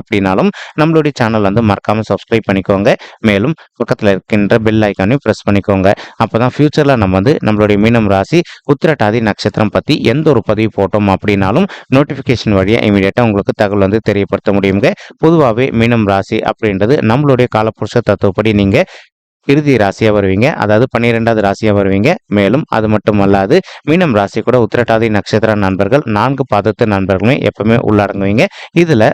அப்படின்னாலும் நம்மளுடைய சேனல் வந்து மறக்காமல் சப்ஸ்கிரைப் பண்ணிக்கோங்க. மேலும் பக்கத்தில் இருக்கின்ற பெல் ஐக்கானையும் ப்ரெஸ் பண்ணிக்கோங்க. அப்போ தான் ஃப்யூச்சரில் நம்ம வந்து நம்மளுடைய மீனம் ராசி உத்திரட்டாதி நட்சத்திரம் பற்றி எந்த ஒரு பதிவு போட்டோம் அப்படின்னாலும் நோட்டிஃபிகேஷன் வழியாக இமீடியட்டாக உங்களுக்கு தகவல் வந்து தெரியப்படுத்த முடியுங்க. பொதுவாகவே மீனம் ராசி அப்படின்றது நம்மளுடைய காலப்புருஷ தத்துவப்படி நீங்கள் இறுதி ராசியாக வருவீங்க. அதாவது பன்னிரெண்டாவது ராசியாக வருவீங்க. மேலும் அது மட்டும் அல்லாது மீனம் ராசி கூட உத்திரட்டாதி நட்சத்திர நண்பர்கள் நான்கு பாதத்து நண்பர்களுமே எப்பவுமே உள்ளடங்குவீங்க. இதில்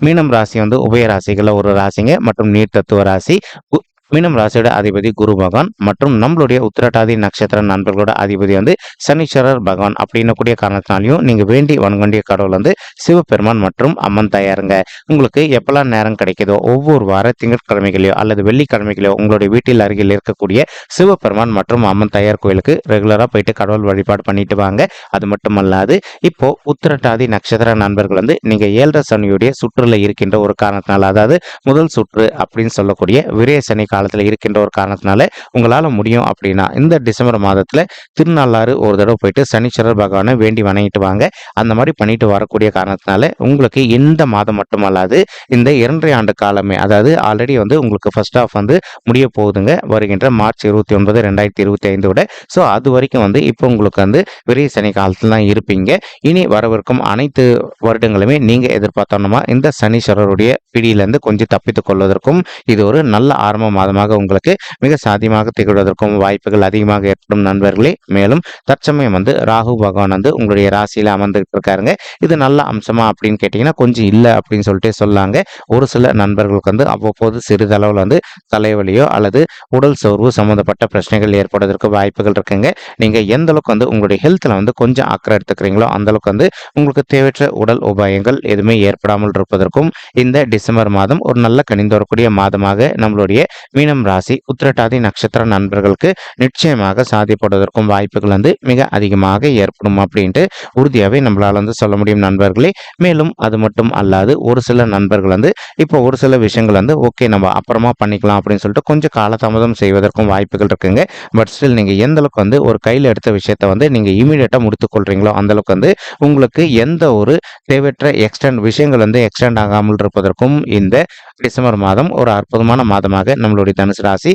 மீனம் ராசி வந்து உபய ராசிகளில் ஒரு ராசிங்க மற்றும் நீர் தத்துவ ராசி கு- மீனம் ராசியோட அதிபதி குரு பகவான் மற்றும் நம்மளுடைய உத்திரட்டாதி நட்சத்திர நண்பர்களோட அதிபதி வந்து சனீஸ்வரர் பகவான் அப்படின்னக்கூடிய காரணத்தினாலையும் நீங்க வேண்டி வணங்கண்டிய கடவுள் வந்து சிவபெருமான் மற்றும் அம்மன் தாயாருங்க. உங்களுக்கு எப்பெல்லாம் நேரம் கிடைக்குதோ ஒவ்வொரு வார திங்கட்கிழமைகளையோ அல்லது வெள்ளிக்கிழமைகளையோ உங்களுடைய வீட்டில் அருகில் இருக்கக்கூடிய சிவபெருமான் மற்றும் அம்மன் தாயார் கோயிலுக்கு ரெகுலராக போயிட்டு கடவுள் வழிபாடு பண்ணிட்டு வாங்க. அது மட்டுமல்லாது இப்போ உத்திரட்டாதி நட்சத்திர நண்பர்கள் வந்து நீங்க ஏழரை சனியுடைய சுற்றுல இருக்கின்ற ஒரு காரணத்தினால அதாவது முதல் சுற்று அப்படின்னு சொல்லக்கூடிய விரேசனை காலத்தில் இருக்கின்ற ஒரு காரணத்தினால உங்களால் முடியும் அப்படின்னா இந்த டிசம்பர் மாதத்தில் திருநள்ளாறு ஒரு தடவை போயிட்டு சனீஸ்வரர் பகவானை வேண்டி வணங்கிட்டு வாங்க. அந்த மாதிரி பண்ணிட்டு வரக்கூடிய காரணத்தினால உங்களுக்கு இந்த மாதம் மட்டுமல்லாது இந்த இரண்டரை ஆண்டு காலமே அதாவது ஆல்ரெடி வந்து உங்களுக்கு ஃபர்ஸ்ட் ஆஃப் வந்து முடிய போகுதுங்க. வருகின்ற மார்ச் இருபத்தி ஒன்பது ரெண்டாயிரத்தி இருபத்தி ஐந்தோட ஸோ அது வரைக்கும் வந்து இப்போ உங்களுக்கு வந்து விரைவு சனி காலத்தில் தான் இருப்பீங்க. இனி வரவிருக்கும் அனைத்து வருடங்களுமே நீங்கள் எதிர்பார்த்தோம்னா இந்த சனீஸ்வரருடைய பிடியிலேருந்து கொஞ்சம் தப்பித்துக் கொள்வதற்கும் இது ஒரு நல்ல ஆரம்பமாக மாதமாக உங்களுக்கு மிக சாத்தியமாக திகழ்வதற்கும் வாய்ப்புகள் அதிகமாக ஏற்படும் நண்பர்களே. மேலும் தற்சமயம் வந்து ராகு பகவான் வந்து உங்களுடைய ராசியில அமர்ந்துட்டு இருக்காருங்க இது நல்ல அம்சமா அப்படின்னு கேட்டிங்கன்னா கொஞ்சம் இல்லை அப்படின்னு சொல்லிட்டு சொல்லாங்க. ஒரு சில நண்பர்களுக்கு வந்து அவ்வப்போது சிறிதளவில் வந்து தலைவலியோ அல்லது உடல் சோர்வு சம்மந்தப்பட்ட பிரச்சனைகள் ஏற்படுவதற்கு வாய்ப்புகள் இருக்குங்க. நீங்க எந்த அளவுக்கு வந்து உங்களுடைய ஹெல்த்ல வந்து கொஞ்சம் அக்கறை எடுத்துக்கிறீங்களோ அந்த அளவுக்கு வந்து உங்களுக்கு தேவையற்ற உடல் உபாயங்கள் எதுவுமே ஏற்படாமல் இருப்பதற்கும் இந்த டிசம்பர் மாதம் ஒரு நல்ல கணிந்து வரக்கூடிய மாதமாக நம்மளுடைய மீனம் ராசி உத்திரட்டாதி நட்சத்திர நண்பர்களுக்கு நிச்சயமாக சாதிப்படுவதற்கும் வாய்ப்புகள் வந்து மிக அதிகமாக ஏற்படும் அப்படின்ட்டு உறுதியாகவே நம்மளால வந்து சொல்ல முடியும் நண்பர்களே. மேலும் அது மட்டும் அல்லாது ஒரு சில நண்பர்கள் வந்து இப்போ ஒரு சில விஷயங்கள் வந்து ஓகே நம்ம அப்புறமா பண்ணிக்கலாம் அப்படின்னு சொல்லிட்டு கொஞ்சம் காலதாமதம் செய்வதற்கும் வாய்ப்புகள் இருக்குங்க. பட் ஸ்டில் நீங்கள் எந்த அளவுக்கு வந்து ஒரு கையில் எடுத்த விஷயத்த வந்து நீங்கள் இமீடியட்டாக முடித்துக்கொள்கிறீங்களோ அந்தளவுக்கு வந்து உங்களுக்கு எந்த ஒரு தேவையற்ற எக்ஸ்டெண்ட் விஷயங்கள் வந்து எக்ஸ்டெண்ட் ஆகாமல் இருப்பதற்கும் இந்த டிசம்பர் மாதம் ஒரு அற்புதமான மாதமாக நம்மளுடைய ధనుసు రాశి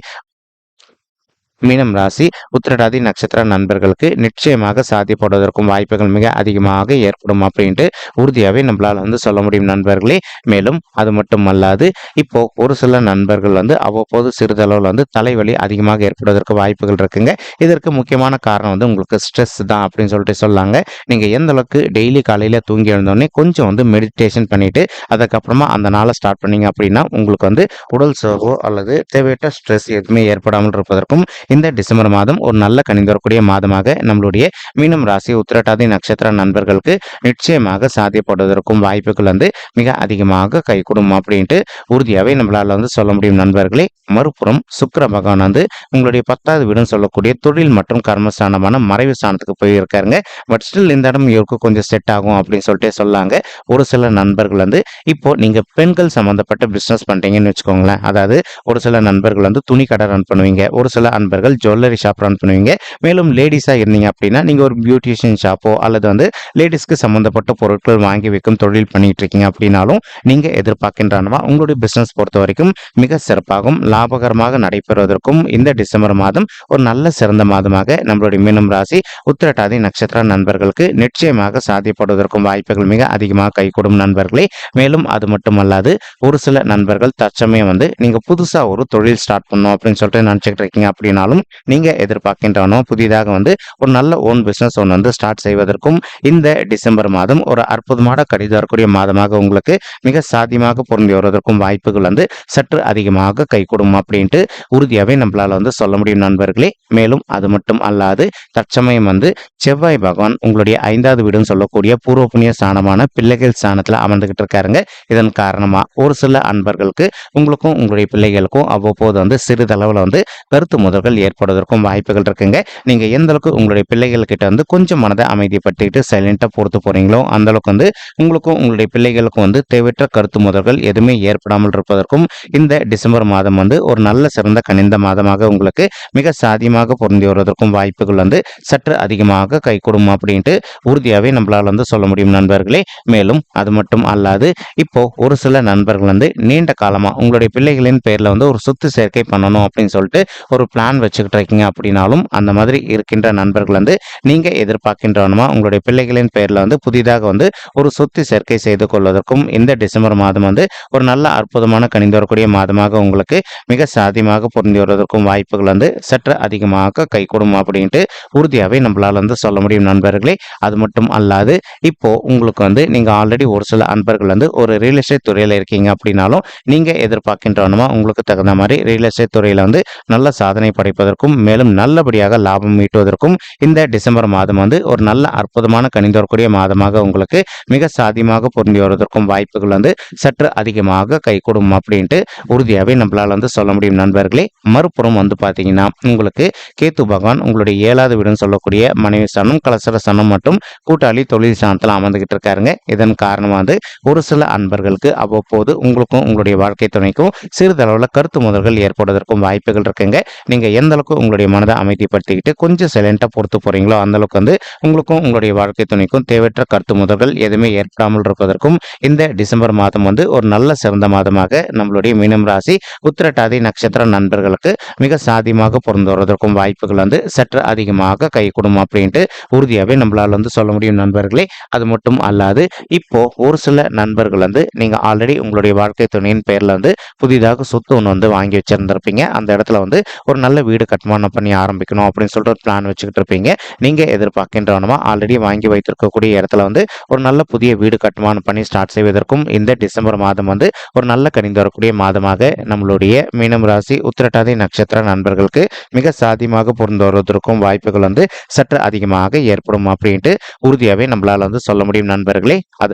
மீனம் ராசி உத்திரடாதி நட்சத்திர நண்பர்களுக்கு நிச்சயமாக சாத்தியப்படுவதற்கும் வாய்ப்புகள் மிக அதிகமாக ஏற்படும் அப்படின்ட்டு உறுதியாகவே நம்மளால் வந்து சொல்ல முடியும் நண்பர்களே. மேலும் அது மட்டும் அல்லாது இப்போ ஒரு சில நண்பர்கள் வந்து அவ்வப்போது சிறிதளவில் வந்து தலைவலி அதிகமாக ஏற்படுவதற்கு வாய்ப்புகள் இருக்குங்க. இதற்கு முக்கியமான காரணம் வந்து உங்களுக்கு ஸ்ட்ரெஸ் தான் அப்படின்னு சொல்லிட்டு சொல்லாங்க. நீங்கள் எந்த அளவுக்கு டெய்லி காலையில் தூங்கி எழுந்தோடனே கொஞ்சம் வந்து மெடிடேஷன் பண்ணிட்டு அதுக்கப்புறமா அந்த நாளை ஸ்டார்ட் பண்ணீங்க அப்படின்னா உங்களுக்கு வந்து உடல் சோர்வோ அல்லது தேவையற்ற ஸ்ட்ரெஸ் எதுவுமே ஏற்படாமல் இருப்பதற்கும் இந்த டிசம்பர் மாதம் ஒரு நல்ல கணிந்து வரக்கூடிய மாதமாக நம்மளுடைய மீனம் ராசி உத்திரட்டாதி நட்சத்திர நண்பர்களுக்கு நிச்சயமாக சாத்தியப்படுவதற்கும் வாய்ப்புகள் வந்து மிக அதிகமாக கைகூடும் அப்படின்ட்டு உறுதியாகவே நம்மளால் வந்து சொல்ல முடியும் நண்பர்களே. மறுபுறம் சுக்கர பகவான் வந்து உங்களுடைய பத்தாவது வீடுன்னு சொல்லக்கூடிய தொழில் மற்றும் கர்மஸ்தானமான மறைவு ஸ்தானத்துக்கு போயிருக்காருங்க. பட் ஸ்டில் இந்த இடம் இவருக்கு கொஞ்சம் செட் ஆகும் அப்படின்னு சொல்லிட்டு சொல்லாங்க. ஒரு சில நண்பர்கள் வந்து இப்போ நீங்க பெண்கள் சம்பந்தப்பட்ட பிசினஸ் பண்றீங்கன்னு வச்சுக்கோங்களேன். அதாவது ஒரு சில நண்பர்கள் வந்து துணி கடை ரன் பண்ணுவீங்க ஒரு சில நண்பர்கள் ஜுவல்லரி ஷாப் ரன் பண்ணுவீங்க. மேலும் லேடிஸா இருந்தீங்க அப்படின்னா நீங்க ஒரு பியூட்டிஷியன் ஷாப்போ அல்லது வந்து லேடிஸ்க்கு சம்மந்தப்பட்ட பொருட்கள் வாங்கி வைக்கும் தொழில் பண்ணிட்டு இருக்கீங்க அப்படின்னாலும் நீங்க எதிர்பார்க்கின்றனவா உங்களுடைய பிசினஸ் பொறுத்த வரைக்கும் மிக சிறப்பாகவும் லாபகரமாக நடைபெறுவதற்கும் இந்த டிசம்பர் மாதம் ஒரு நல்ல சிறந்த மாதமாக நம்மளுடைய மீனம் ராசி உத்திரட்டாதி நட்சத்திர நண்பர்களுக்கு நிச்சயமாக சாத்தியப்படுவதற்கும் வாய்ப்புகள் மிக அதிகமாக கைகூடும் நண்பர்களே. மேலும் அது மட்டுமல்லாது ஒரு சில நண்பர்கள் தற்சமயம் வந்து நீங்க புதுசா ஒரு தொழில் ஸ்டார்ட் பண்ணணும் அப்படின்னு சொல்லிட்டு நினச்சிக்கிட்டு இருக்கீங்க அப்படின்னாலும் இருந்தாலும் நீங்கள் எதிர்பார்க்கின்றவனோ புதிதாக வந்து ஒரு நல்ல ஓன் பிஸ்னஸ் ஒன்று வந்து ஸ்டார்ட் செய்வதற்கும் இந்த டிசம்பர் மாதம் ஒரு அற்புதமான கடிதம் வரக்கூடிய மாதமாக உங்களுக்கு மிக சாத்தியமாக பொருந்தி வருவதற்கும் வாய்ப்புகள் வந்து சற்று அதிகமாக கைகூடும் அப்படின்ட்டு உறுதியாகவே நம்மளால் வந்து சொல்ல முடியும் நண்பர்களே. மேலும் அது மட்டும் அல்லாது தற்சமயம் வந்து செவ்வாய் பகவான் உங்களுடைய ஐந்தாவது வீடுன்னு சொல்லக்கூடிய பூர்வ புண்ணிய ஸ்தானமான பிள்ளைகள் ஸ்தானத்தில் அமர்ந்துகிட்டு இருக்காருங்க. இதன் காரணமாக ஒரு சில அன்பர்களுக்கு உங்களுக்கும் உங்களுடைய பிள்ளைகளுக்கும் அவ்வப்போது வந்து சிறிதளவில் வந்து கருத்து முதல்கள் ஏற்படுவதற்கும் வாய்ப்புகள் இருக்குங்க. நீங்க எந்த அளவுக்கு உங்களுடைய பிள்ளைகள் கிட்ட வந்து கொஞ்சம் மனதை அமைதிப்படுத்திட்டு சைலண்டா பொறுத்து போறீங்களோ அந்த அளவுக்கு வந்து உங்களுக்கும் உங்களுடைய பிள்ளைகளுக்கும் வந்து தேவையற்ற கருத்து முதல்கள் எதுவுமே ஏற்படாமல் இருப்பதற்கும் இந்த டிசம்பர் மாதம் வந்து ஒரு நல்ல சிறந்த கனிந்த மாதமாக உங்களுக்கு மிக சாதியமாக பொருந்தி வருவதற்கும் வாய்ப்புகள் வந்து சற்று அதிகமாக கைகூடும் அப்படின்ட்டு உறுதியாகவே நம்மளால் வந்து சொல்ல முடியும் நண்பர்களே. மேலும் அது மட்டும் அல்லாது இப்போ ஒரு சில நண்பர்கள் வந்து நீண்ட காலமாக உங்களுடைய பிள்ளைகளின் பேரில் வந்து ஒரு சொத்து சேர்க்கை பண்ணணும் அப்படின்னு சொல்லிட்டு ஒரு பிளான் வச்சுக்கிட்டு இருக்கீங்க அப்படின்னாலும் அந்த மாதிரி இருக்கின்ற நண்பர்கள் வந்து நீங்கள் எதிர்பார்க்கின்றவனுமா உங்களுடைய பிள்ளைகளின் பேரில் வந்து புதிதாக வந்து ஒரு சொத்து சேர்க்கை செய்து கொள்வதற்கும் இந்த டிசம்பர் மாதம் வந்து ஒரு நல்ல அற்புதமான கணிந்து வரக்கூடிய மாதமாக உங்களுக்கு மிக சாத்தியமாக பொருந்தி வருவதற்கும் வாய்ப்புகள் வந்து சற்று அதிகமாக கைகூடும் அப்படின்ட்டு உறுதியாகவே நம்மளால் வந்து சொல்ல முடியும் நண்பர்களே. அது மட்டும் அல்லாது இப்போ உங்களுக்கு வந்து நீங்கள் ஆல்ரெடி ஒரு சில அன்பர்கள் வந்து ஒரு ரியல் எஸ்டேட் துறையில் இருக்கீங்க அப்படின்னாலும் நீங்கள் எதிர்பார்க்கின்றவனுமா உங்களுக்கு தகுந்த மாதிரி ரியல் எஸ்டேட் துறையில் வந்து நல்ல சாதனை படைப்பதற்கும் மேலும் நல்லபடியாக லாபம் ஈட்டுவதற்கும் இந்த டிசம்பர் மாதம் வந்து ஒரு நல்ல அற்புதமான கணிந்து மாதமாக உங்களுக்கு மிக சாதியமாக பொருந்தி வருவதற்கும் வாய்ப்புகள் வந்து சற்று அதிகமாக கைகூடும் அப்படின்ட்டு உறுதியாகவே நம்மளால் வந்து சொல்ல முடியும். நண்பர்களே மறுபுறம் வந்து பார்த்தீங்கன்னா உங்களுக்கு கேத்து பகவான் உங்களுடைய ஏழாவது வீடுன்னு சொல்லக்கூடிய மனைவி சனம் கலசர சனம் மற்றும் கூட்டாளி தொழில் சாணத்தில் அமர்ந்துகிட்டு இருக்காருங்க. இதன் காரணமாக வந்து ஒரு சில அன்பர்களுக்கு அவ்வப்போது உங்களுக்கும் உங்களுடைய வாழ்க்கை துணைக்கும் சிறிதளவில் கருத்து முதல்கள் ஏற்படுவதற்கும் வாய்ப்புகள் இருக்குங்க. நீங்கள் எந்த அளவுக்கு உங்களுடைய மனதை அமைதிப்படுத்திக்கிட்டு கொஞ்சம் சைலண்டாக பொறுத்து போகிறீங்களோ அந்த அளவுக்கு வந்து உங்களுக்கும் உங்களுடைய வாழ்க்கை துணைக்கும் தேவையற்ற கருத்து முதல்கள் எதுவுமே ஏற்படாமல் இருப்பதற்கும் இந்த டிசம்பர் மாதம் வந்து ஒரு நல்ல சிறந்த மாதமாக நம்மளுடைய மீனம் ராசி உத்திரட்டாதி நட்சத்திர நண்பர்களுக்கு மிக சாதியமாக பொருந்து வருவதற்கும் வாய்ப்புகள் வந்து சற்று அதிகமாக கைகூடும் அப்படின்ட்டு உறுதியாகவே நம்மளால் வந்து சொல்ல முடியும் நண்பர்களே. அது மட்டும் அல்லாது இப்போ ஒரு சில நண்பர்கள் வந்து நீங்கள் ஆல்ரெடி உங்களுடைய வாழ்க்கை துணையின் பேரில் வந்து புதிதாக சொத்து ஒன்று வந்து வாங்கி வச்சிருந்திருப்பீங்க. அந்த இடத்துல வந்து ஒரு நல்ல வீடு கட்டுமானம் பண்ணி ஆரம்பிக்கணும் அப்படின்னு சொல்லிட்டு ஒரு பிளான் வச்சுக்கிட்டு இருப்பீங்க. நீங்கள் எதிர்பார்க்கின்றவனமா ஆல்ரெடி வாங்கி வைத்திருக்கக்கூடிய இடத்துல வந்து ஒரு நல்ல புதிய வீடு கட்டுமானம் பண்ணி ஸ்டார்ட் செய்வதற்கும் இந்த டிசம்பர் மாதம் வந்து ஒரு நல்ல கணிந்து வரக்கூடிய மாதமாக நம்மளுடைய மீனம் ராசி உத்திரட்டாதி நட்சத்திர நண்பர்களுக்கு மிக சாதியமாக பொருந்து வருவதற்கும் வாய்ப்புகள் வந்து சற்று அதிகமாக ஏற்படும் அப்படின்ட்டு உறுதியாகவே நம்மளால் வந்து சொல்ல முடியும் நண்பர்களே. அது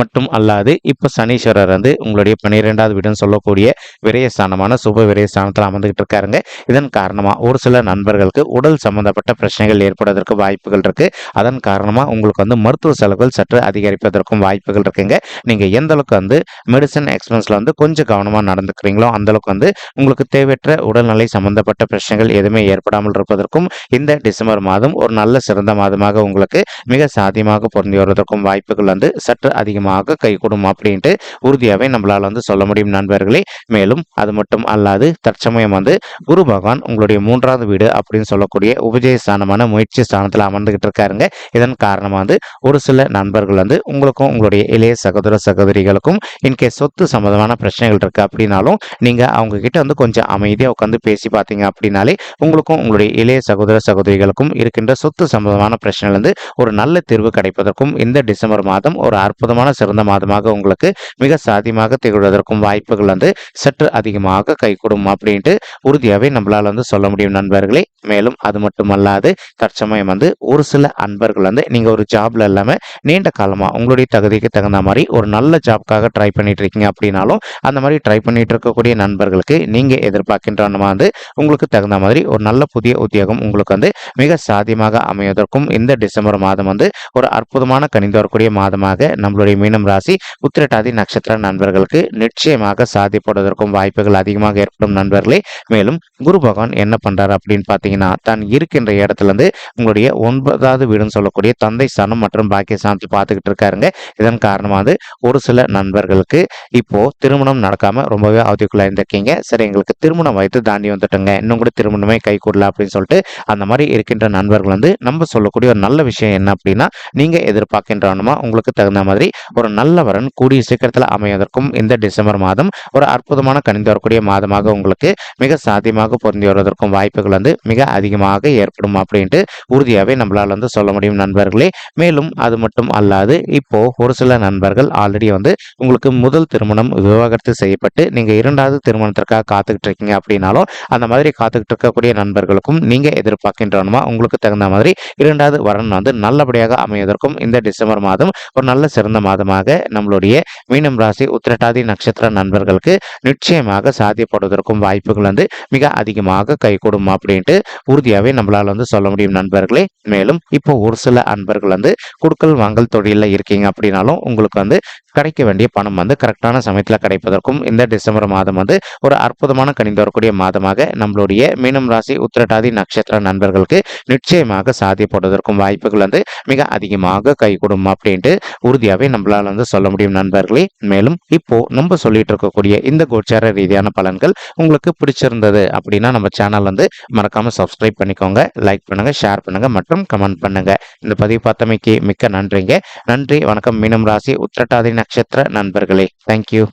மட்டும் அல்லாது இப்போ சனீஸ்வரர் வந்து உங்களுடைய பன்னிரெண்டாவது வீடுன்னு சொல்லக்கூடிய விரயஸ்தானமான சுப விரயஸ்தானத்தில் அமர்ந்துகிட்டு இருக்காருங்க. இதன் காரணமாக ஒரு சில நண்பர்களுக்கு உடல் சம்பந்தப்பட்ட பிரச்சனைகள் ஏற்படுவதற்கு வாய்ப்புகள் இருக்குது அதன் காரணமாக உங்களுக்கு வந்து மருத்துவ செலவுகள் சற்று அதிகரிப்பதற்கும் வாய்ப்புகள் இருக்குங்க. நீங்கள் எந்த அளவுக்கு வந்து மெடிசன் எக்ஸ்பென்ஸில் வந்து கொஞ்சம் கவனமாக நடந்துக்கிறீங்களோ அந்த அளவுக்கு வந்து உங்களுக்கு தேவையற்ற உடல்நிலை சம்பந்தப்பட்ட பிரச்சனைகள் எதுவுமே ஏற்படாமல் இருப்பதற்கும் இந்த டிசம்பர் மாதம் ஒரு நல்ல சிறந்த மாதமாக உங்களுக்கு மிக சாத்தியமாக பொருந்தி வருவதற்கும் வாய்ப்புகள் வந்து சற்று அதிகமாக கைகூடும் அப்படின்ட்டு உறுதியாகவே நம்மளால் வந்து சொல்ல முடியும் நண்பர்களே. மேலும் அது மட்டும் அல்லாது தற்சமயம் வந்து குரு பகவான் உங்களுடைய மூன்றாவது வீடு அப்படின்னு சொல்லக்கூடிய உபஜய ஸ்தானமான முயற்சி ஸ்தானத்தில் அமர்ந்துகிட்டு இருக்காருங்க. இதன் காரணமாக வந்து ஒரு சில நண்பர்கள் வந்து உங்களுக்கும் உங்களுடைய இளைய சகோதர சகோதரிகளுக்கும் இன்கேஸ் சொத்து சம்பந்தமான பிரச்சனைகள் இருக்கு அப்படின்னாலும் நீங்கள் அவங்க கிட்ட வந்து கொஞ்சம் அமைதியாக உட்காந்து பேசி பார்த்தீங்க அப்படின்னாலே உங்களுக்கும் உங்களுடைய இளைய சகோதர சகோதரிகளுக்கும் இருக்கின்ற சொத்து சம்பந்தமான பிரச்சனைகள் வந்து ஒரு நல்ல தீர்வு கிடைப்பதற்கும் இந்த டிசம்பர் மாதம் ஒரு அற்புதமான சிறந்த மாதமாக உங்களுக்கு மிக சாத்தியமாக திகழ்வதற்கும் வாய்ப்புகள் வந்து சற்று அதிகமாக கைகூடும் அப்படின்ட்டு உறுதியாகவே நம்மளால் வந்து சொல்ல முடியும் நண்பர்களே. மேலும் அது மட்டுமல்லாது தற்சமயம் வந்து ஒரு சில அன்பர்கள் வந்து நீங்கள் ஒரு ஜாப்ல இல்லாமல் நீண்ட காலமாக உங்களுடைய தகுதிக்கு தகுந்த மாதிரி ஒரு நல்ல ஜாப்க்காக ட்ரை பண்ணிட்டு இருக்கீங்க அப்படின்னாலும் அந்த மாதிரி ட்ரை பண்ணிட்டு இருக்கக்கூடிய நண்பர்களுக்கு நீங்கள் எதிர்பார்க்கின்ற வந்து உங்களுக்கு தகுந்த மாதிரி ஒரு நல்ல புதிய உத்தியோகம் உங்களுக்கு வந்து மிக சாத்தியமாக அமைவதற்கும் இந்த டிசம்பர் மாதம் வந்து ஒரு அற்புதமான கணிந்து வரக்கூடிய மாதமாக நம்மளுடைய மீனம் ராசி உத்திரட்டாதி நட்சத்திர நண்பர்களுக்கு நிச்சயமாக சாதிப்படுவதற்கும் வாய்ப்புகள் அதிகமாக ஏற்படும் நண்பர்களே. மேலும் குரு பகவான் என்ன பண்றாரு அப்படின்னு பார்த்தீங்கன்னா தான் இருக்கின்ற இடத்துல இருந்து உங்களுடைய ஒன்பதாவது வீடுன்னு சொல்லக்கூடிய தந்தை ஸ்தானம் மற்றும் பாக்கிய ஸ்தானத்தில் பார்த்துக்கிட்டு இருக்காருங்க. இதன் காரணமாக ஒரு சில நண்பர்களுக்கு இப்போ திருமணம் நடக்காம ரொம்பவே அவதிக்குள்ள இருந்திருக்கீங்க. சரி எங்களுக்கு திருமணம் வயது தாண்டி வந்துட்டோங்க. இன்னும் கூட திருமணமே கை கூடல அப்படின்னு சொல்லிட்டு அந்த மாதிரி இருக்கின்ற நண்பர்கள் வந்து நம்ம சொல்லக்கூடிய ஒரு நல்ல விஷயம் என்ன அப்படின்னா நீங்க எதிர்பார்க்கின்றனமா உங்களுக்கு தகுந்த மாதிரி ஒரு நல்ல வரன் கூடிய சீக்கிரத்தில் அமைவதற்கும் இந்த டிசம்பர் மாதம் ஒரு அற்புதமான கணிந்து வரக்கூடிய மாதமாக உங்களுக்கு மிக சாத்தியமாக பொருந்தி வருவதற்கும் வாய்ப்புகள் வந்து மிக அதிகமாக ஏற்படும் அப்படின்ட்டு உறுதியாகவே நம்மளால் வந்து சொல்ல முடியும் நண்பர்களே. மேலும் அது மட்டும் அல்லாது இப்போ ஒரு சில நண்பர்கள் ஆல்ரெடி வந்து உங்களுக்கு முதல் திருமணம் விவாகரத்து செய்யப்பட்டு நீங்க இரண்டாவது திருமணத்திற்காக காத்துக்கிட்டு இருக்கீங்க அப்படின்னாலும் அந்த மாதிரி காத்துக்கிட்டு இருக்கக்கூடிய நண்பர்களுக்கும் நீங்க எதிர்பார்க்கின்றனமா உங்களுக்கு தகுந்த மாதிரி இரண்டாவது வரன் வந்து நல்லபடியாக அமைவதற்கும் இந்த டிசம்பர் மாதம் ஒரு நல்ல சிறந்த மாதமாக நம்மளுடைய மீனம் ராசி உத்திரட்டாதி நட்சத்திர நண்பர்களுக்கு நிச்சயமாக சாத்தியப்படுவதற்கும் வாய்ப்புகள் வந்து மிக அதிகமாக கைகூடும் அப்படின்ட்டு உறுதியாகவே நம்மளால் வந்து சொல்ல முடியும் நண்பர்களே. மேலும் இப்போ ஒரு சில அன்பர்கள் வந்து குடுக்கல் வாங்கல் தொழிலில் இருக்கீங்க அப்படின்னாலும் உங்களுக்கு வந்து கிடைக்க வேண்டிய பணம் வந்து கரெக்டான சமயத்தில் கிடைப்பதற்கும் இந்த டிசம்பர் மாதம் வந்து ஒரு அற்புதமான கணிந்து வரக்கூடிய மாதமாக நம்மளுடைய மீனம் ராசி உத்திரட்டாதி நட்சத்திர நண்பர்களுக்கு நிச்சயமாக சாத்தியப்படுவதற்கும் வாய்ப்புகள் வந்து மிக அதிகமாக கைகூடும் அப்படின்ட்டு உறுதியாகவே நம்மளால் வந்து சொல்ல முடியும் நண்பர்களே. மேலும் இப்போ நம்ம சொல்லிட்டு இருக்கக்கூடிய இந்த கோச்சார ரீதியான பலன்கள் உங்களுக்கு பிடிச்சிருந்தது அப்படின்னா நம்ம சேனல் வந்து மறக்காம சப்ஸ்கிரைப் பண்ணிக்கோங்க லைக் பண்ணுங்க ஷேர் பண்ணுங்க மற்றும் கமெண்ட் பண்ணுங்க. இந்த பதிவு பார்த்தமைக்கு மிக்க நன்றிங்க. நன்றி வணக்கம். மீனம் ராசி உத்திரட்டாதி நட்சத்திர நண்பர்களே. தேங்க்யூ